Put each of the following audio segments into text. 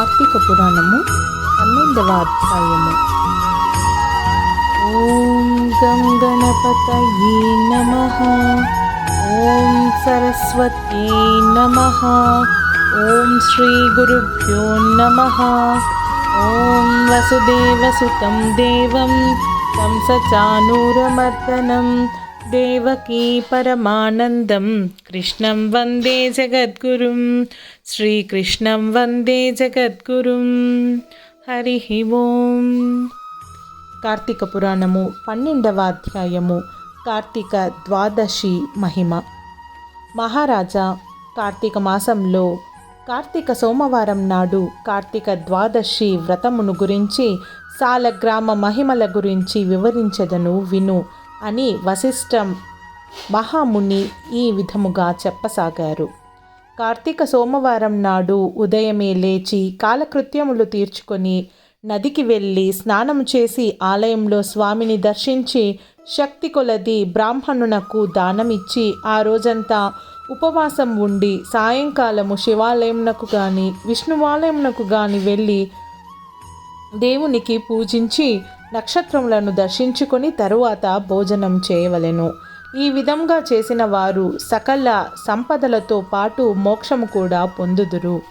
కార్తీక పురాణము పన్నెండవ అధ్యాయము ఓం గం గణపతయే నమ ఓం సరస్వత్యై నమ ఓం శ్రీ గురుభ్యో నమ ఓం వసుదేవసుతం దేవం కంసచానూరమర్దనం దేవకీ పరమానందం. కృష్ణం వందే జగద్గురుం. శ్రీకృష్ణం వందే జగద్గురుం. హరి ఓం. కార్తీక పురాణము పన్నెండవ అధ్యాయము. కార్తీక ద్వాదశి మహిమ. మహారాజా కార్తీక మాసంలో కార్తీక సోమవారం నాడు కార్తీక ద్వాదశి వ్రతమును గురించి సాలగ్రామ మహిమల గురించి వివరించదను విను. అని వశిష్ఠం మహాముని ఈ విధముగా చెప్పసాగారు. కార్తీక సోమవారం నాడు ఉదయమే లేచి కాలకృత్యములు తీర్చుకొని నదికి వెళ్ళి స్నానం చేసి ఆలయంలో స్వామిని దర్శించి శక్తి కొలది బ్రాహ్మణునకు దానమిచ్చి ఆ రోజంతా ఉపవాసం ఉండి సాయంకాలము శివాలయంనకు కానీ విష్ణువాలయంనకు కానీ వెళ్ళి దేవునికి పూజించి నక్షత్రములను దర్శించుకొని తరువాత భోజనం చేయవలెను. ఈ విధంగా చేసిన వారు సకల సంపదలతో పాటు మోక్షము కూడా పొందుదురు.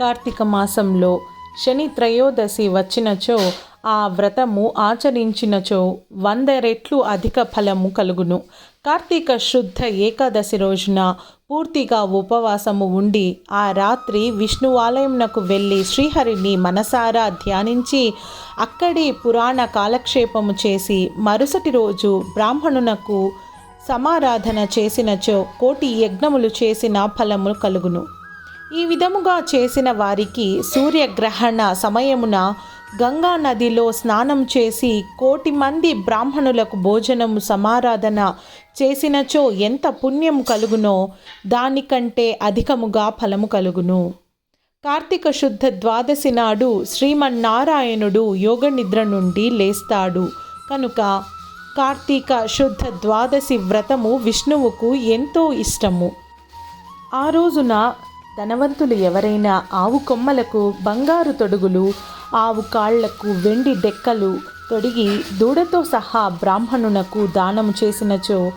కార్తీక మాసంలో శని త్రయోదశి వచ్చినచో ఆ వ్రతము ఆచరించినచో వంద రెట్లు అధిక ఫలము కలుగును. కార్తీక శుద్ధ ఏకాదశి రోజున పూర్తిగా ఉపవాసము ఉండి ఆ రాత్రి విష్ణువాలయంనకు వెళ్ళి శ్రీహరిని మనసారా ధ్యానించి అక్కడి పురాణ కాలక్షేపము చేసి మరుసటి రోజు బ్రాహ్మణునకు సమారాధన చేసినచో కోటి యజ్ఞములు చేసిన ఫలము కలుగును. ఈ విధముగా చేసిన వారికి సూర్యగ్రహణ సమయమున గంగా నదిలో స్నానం చేసి కోటి మంది బ్రాహ్మణులకు భోజనము సమారాధన చేసినచో ఎంత పుణ్యము కలుగునో దానికంటే అధికముగా ఫలము కలుగును. కార్తీక శుద్ధ ద్వాదశి నాడు శ్రీమన్నారాయణుడు యోగ నిద్ర నుండి లేస్తాడు. కనుక కార్తీక శుద్ధ ద్వాదశి వ్రతము విష్ణువుకు ఎంతో ఇష్టము. ఆ రోజున ధనవంతులు ఎవరైనా ఆవు కొమ్మలకు బంగారు తొడుగులు ఆవు కాళ్ళకు వెండి డెక్కలు తొడిగి దూడతో సహా బ్రాహ్మణునకు దానము చేసినచో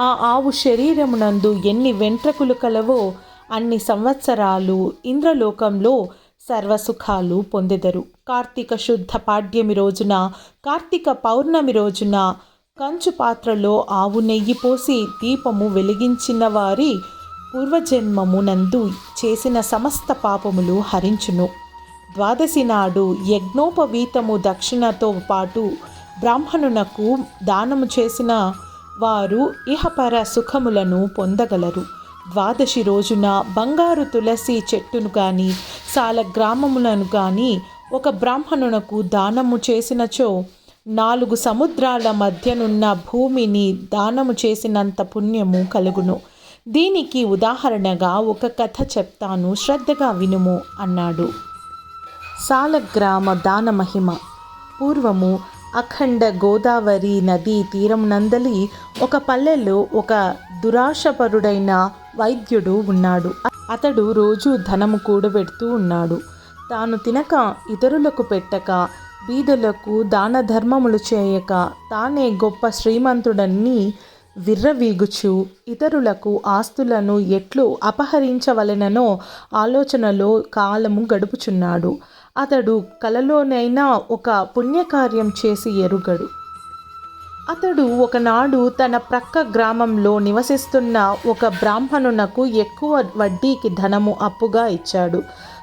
ఆ ఆవు శరీరమునందు ఎన్ని వెంట్రకులు కలవో అన్ని సంవత్సరాలు ఇంద్రలోకంలో సర్వసుఖాలు పొందెదరు. కార్తీక శుద్ధ పాడ్యమి రోజున కార్తీక పౌర్ణమి రోజున కంచు పాత్రలో ఆవు నెయ్యి పోసి దీపము వెలిగించిన వారి పూర్వజన్మమునందు చేసిన సమస్త పాపములు హరించును. ద్వాదశి నాడు యజ్ఞోపవీతము దక్షిణతో పాటు బ్రాహ్మణునకు దానము చేసిన వారు ఇహపర సుఖములను పొందగలరు. ద్వాదశి రోజున బంగారు తులసి చెట్టును కానీ సాల గ్రామములను కానీ ఒక బ్రాహ్మణునకు దానము చేసినచో నాలుగు సముద్రాల మధ్యనున్న భూమిని దానము చేసినంత పుణ్యము కలుగును. దీనికి ఉదాహరణగా ఒక కథ చెప్తాను శ్రద్ధగా వినుము అన్నాడు. సాలగ్రామ దాన మహిమ పూర్వము అఖండ గోదావరి నదీ నందలి ఒక పల్లెలో ఒక దురాశపరుడైన వైద్యుడు ఉన్నాడు. అతడు రోజు ధనము కూడబెడుతూ ఉన్నాడు. తాను తినక ఇతరులకు పెట్టక బీదలకు దాన ధర్మములు చేయక తానే గొప్ప శ్రీమంతుడని విర్రవీగుచు ఇతరులకు ఆస్తులను ఎట్లు అపహరించవలెననో ఆలోచనలో కాలము గడుపుచున్నాడు. అతడు కలలోనైనా ఒక పుణ్యకార్యం చేసి ఎరుగడు. అతడు ఒకనాడు తన ప్రక్క గ్రామంలో నివసిస్తున్న ఒక బ్రాహ్మణునకు ఎక్కువ వడ్డీకి ధనము అప్పుగా ఇచ్చాడు.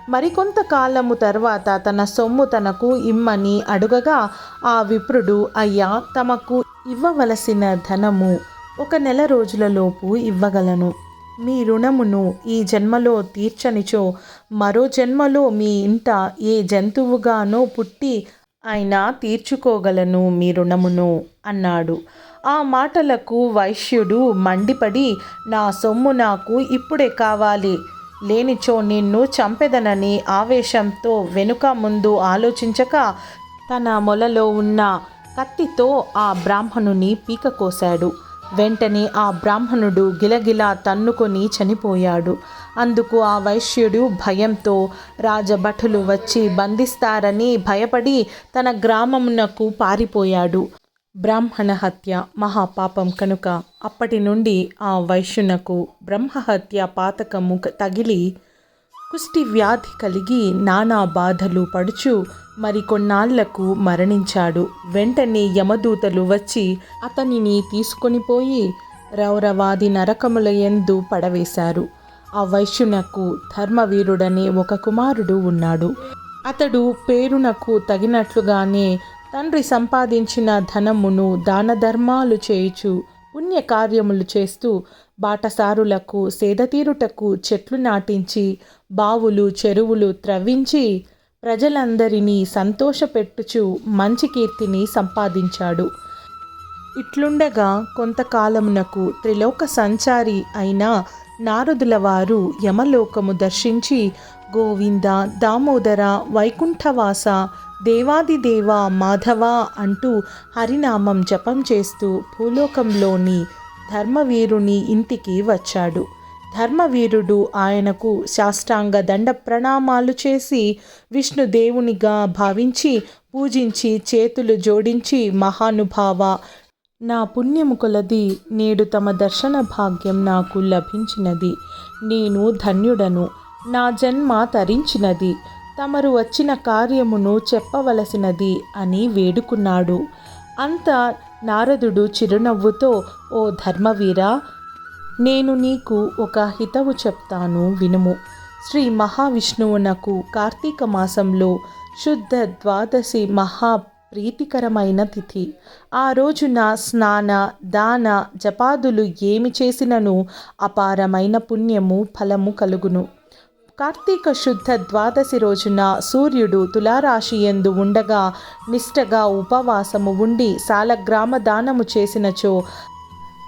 మరికొంత కాలము తర్వాత తన సొమ్ము తనకు ఇమ్మని అడుగగా ఆ విప్రుడు అయ్యా తమకు ఇవ్వవలసిన ధనము ఒక నెల రోజులలోపు ఇవ్వగలను. మీ రుణమును ఈ జన్మలో తీర్చనిచో మరో జన్మలో మీ ఇంట ఏ జంతువుగానో పుట్టి అయినా తీర్చుకోగలను మీ రుణమును అన్నాడు. ఆ మాటలకు వైశ్యుడు మండిపడి నా సొమ్ము నాకు ఇప్పుడే కావాలి. లేనిచో నిన్ను చంపెదనని ఆవేశంతో వెనుక ముందు ఆలోచించక తన మొలలో ఉన్న కత్తితో ఆ బ్రాహ్మణుని పీక కోశాడు. వెంటనే ఆ బ్రాహ్మణుడు గిలగిలా తన్నుకొని చనిపోయాడు. అందుకు ఆ వైశ్యుడు భయంతో రాజభటులు వచ్చి బంధిస్తారని భయపడి తన గ్రామమునకు పారిపోయాడు. బ్రాహ్మణ హత్య మహాపాపం కనుక అప్పటి నుండి ఆ వైశ్యునకు బ్రహ్మహత్య పాతకము తగిలి కుష్టి వ్యాధి కలిగి నానా బాధలు పడుచు మరికొన్నాళ్ళకు మరణించాడు. వెంటనే యమదూతలు వచ్చి అతనిని తీసుకొని పోయి రౌరవాది నరకముల యందు పడవేశారు. ఆ వైశ్యునకు ధర్మవీరుడనే ఒక కుమారుడు ఉన్నాడు. అతడు పేరునకు తగినట్లుగానే తండ్రి సంపాదించిన ధనమును దాన ధర్మాలు చేయుచు పుణ్యకార్యములు చేస్తూ బాటసారులకు సేదతీరుటకు చెట్లు నాటించి బావులు చెరువులు త్రవ్వించి ప్రజలందరినీ సంతోషపెట్టుచు మంచి కీర్తిని సంపాదించాడు. ఇట్లుండగా కొంతకాలమునకు త్రిలోక సంచారి అయిన నారదుల వారు యమలోకము దర్శించి గోవింద దామోదర వైకుంఠవాస దేవాదిదేవ మాధవ అంటూ హరినామం జపం చేస్తూ భూలోకంలోని ధర్మవీరుని ఇంటికి వచ్చాడు. ధర్మవీరుడు ఆయనకు శాష్టాంగ దండ ప్రణామాలు చేసి విష్ణుదేవునిగా భావించి పూజించి చేతులు జోడించి మహానుభావ నా పుణ్యము కొలది నేడు తమ దర్శన భాగ్యం నాకు లభించినది. నేను ధన్యుడను నా జన్మ తరించినది తమరు వచ్చిన కార్యమును చెప్పవలసినది అని వేడుకున్నాడు. అంత నారదుడు చిరునవ్వుతో ఓ ధర్మవీరా నేను నీకు ఒక హితవు చెప్తాను వినుము. శ్రీ మహావిష్ణువునకు కార్తీక మాసంలో శుద్ధ ద్వాదశి మహా ప్రీతికరమైన తిథి. ఆ రోజున స్నాన దాన జపాదులు ఏమి చేసినను అపారమైన పుణ్యము ఫలము కలుగును. కార్తీక శుద్ధ ద్వాదశి రోజున సూర్యుడు తులారాశి ఎందు ఉండగా నిష్టగా ఉపవాసము ఉండి సాలగ్రామ దానము చేసినచో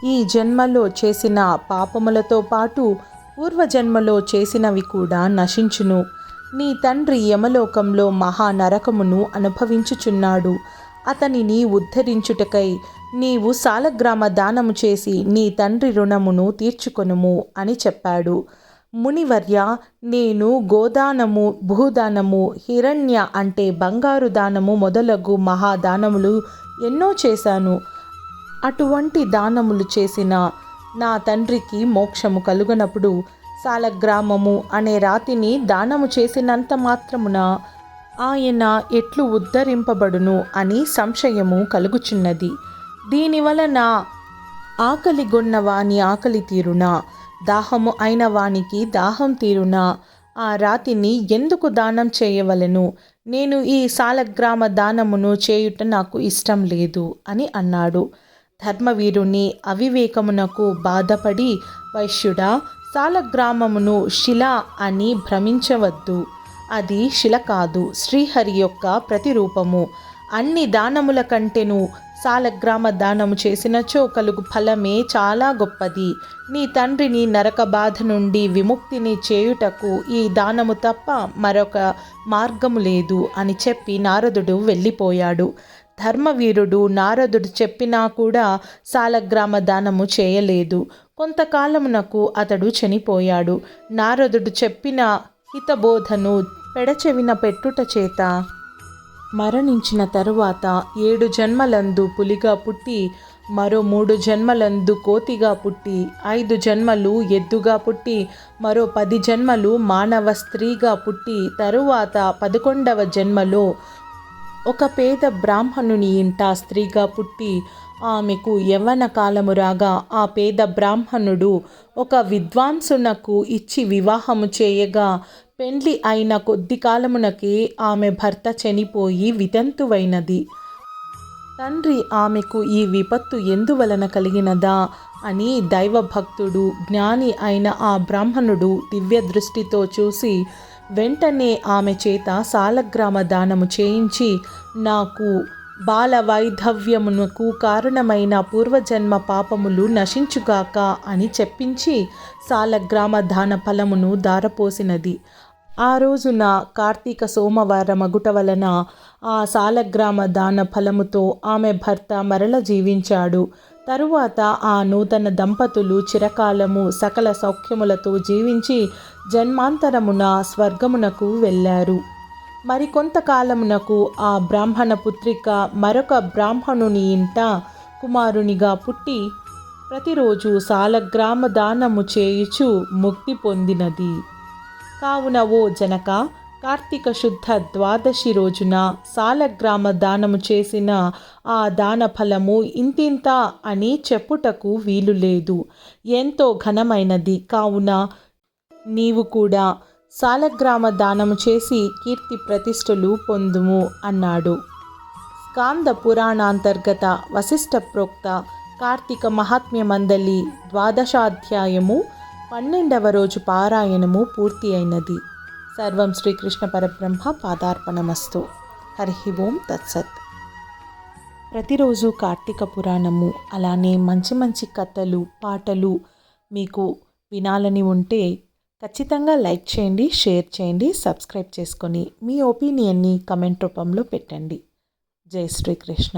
ఈ జన్మలో చేసిన పాపములతో పాటు పూర్వజన్మలో చేసినవి కూడా నశించును. నీ తండ్రి యమలోకంలో మహానరకమును అనుభవించుచున్నాడు. అతనిని ఉద్ధరించుటకై నీవు సాలగ్రామ దానము చేసి నీ తండ్రి రుణమును తీర్చుకొనుము అని చెప్పాడు. మునివర్య నేను గోదానము భూదానము హిరణ్య అంటే బంగారు దానము మొదలగు మహాదానములు ఎన్నో చేశాను. అటువంటి దానములు చేసిన నా తండ్రికి మోక్షము కలుగనప్పుడు సాలగ్రామము అనే రాతిని దానము చేసినంత మాత్రమున ఆయన ఎట్లు ఉద్ధరింపబడును అని సంశయము కలుగుచున్నది. దీనివలన ఆకలి వాని ఆకలి తీరునా? దాహము అయిన వానికి దాహం తీరునా? ఆ రాతిని ఎందుకు దానం చేయవలెను? నేను ఈ సాలగ్రామ దానమును చేయుట నాకు ఇష్టం లేదు అని అన్నాడు. ధర్మవీరుని అవివేకమునకు బాధపడి వైశ్యుడా సాలగ్రామమును శిల అని భ్రమించవద్దు. అది శిల కాదు శ్రీహరి యొక్క ప్రతిరూపము. అన్ని దానముల కంటెను సాలగ్రామ దానము చేసినచో కలుగు ఫలమే చాలా గొప్పది. నీ తండ్రిని నరక బాధ నుండి విముక్తిని చేయుటకు ఈ దానము తప్ప మరొక మార్గము లేదు అని చెప్పి నారదుడు వెళ్ళిపోయాడు. ధర్మవీరుడు నారదుడు చెప్పినా కూడా సాలగ్రామ దానము చేయలేదు. కొంతకాలమునకు అతడు చనిపోయాడు. నారదుడు చెప్పిన హితబోధను పెడచెవిన పెట్టుట చేత మరణించిన తరువాత ఏడు జన్మలందు పులిగా పుట్టి మరో మూడు జన్మలందు కోతిగా పుట్టి ఐదు జన్మలు ఎద్దుగా పుట్టి మరో పది జన్మలు మానవ స్త్రీగా పుట్టి తరువాత పదకొండవ జన్మలో ఒక పేద బ్రాహ్మణుని ఇంట స్త్రీగా పుట్టి ఆమెకు యవ్వన కాలము రాగా ఆ పేద బ్రాహ్మణుడు ఒక విద్వాంసునకు ఇచ్చి వివాహము చేయగా పెండ్లి అయిన కొద్ది కాలమునకే ఆమె భర్త చనిపోయి వితంతువైనది. తండ్రి ఆమెకు ఈ విపత్తు ఎందువలన కలిగినదా అని దైవభక్తుడు జ్ఞాని అయిన ఆ బ్రాహ్మణుడు దివ్య దృష్టితో చూసి వెంటనే ఆమె చేత సాలగ్రామ దానము చేయించి నాకు బాల వైధవ్యమునకు కారణమైన పూర్వజన్మ పాపములు నశించుగాక అని చెప్పించి సాలగ్రామ దాన ఫలమును దారపోసినది ఆ రోజున కార్తీక సోమవారం మగుట వలన ఆ సాలగ్రామ దాన ఫలముతో ఆమె భర్త మరల జీవించాడు. తరువాత ఆ నూతన దంపతులు చిరకాలము సకల సౌఖ్యములతో జీవించి జన్మాంతరమున స్వర్గమునకు వెళ్ళారు. మరికొంతకాలమునకు ఆ బ్రాహ్మణ పుత్రిక మరొక బ్రాహ్మణుని ఇంట కుమారునిగా పుట్టి ప్రతిరోజు సాలగ్రామ దానము చేయుచు ముక్తి పొందినది. కావున ఓ జనక కార్తీక శుద్ధ ద్వాదశి రోజున సాలగ్రామ దానము చేసిన ఆ దాన ఫలము ఇంతింత అని చెప్పుటకు వీలు లేదు ఎంతో ఘనమైనది. కావున నీవు కూడా సాలగ్రామ దానము చేసి కీర్తి ప్రతిష్టలు పొందుము అన్నాడు. స్కాంద పురాణాంతర్గత వశిష్ఠ ప్రోక్త కార్తీక మహాత్మ్య మందలి ద్వాదశాధ్యాయము పన్నెండవ రోజు పారాయణము పూర్తి అయినది. సర్వం శ్రీకృష్ణ పరబ్రహ్మ పాదార్పణమస్తు. హరి ఓం తత్సత్. ప్రతిరోజు కార్తీక పురాణము అలానే మంచి మంచి కథలు పాటలు మీకు వినాలని ఉంటే ఖచ్చితంగా లైక్ చేయండి షేర్ చేయండి సబ్స్క్రైబ్ చేసుకొని మీ ఒపీనియన్ని కమెంట్ రూపంలో పెట్టండి. జై శ్రీకృష్ణ.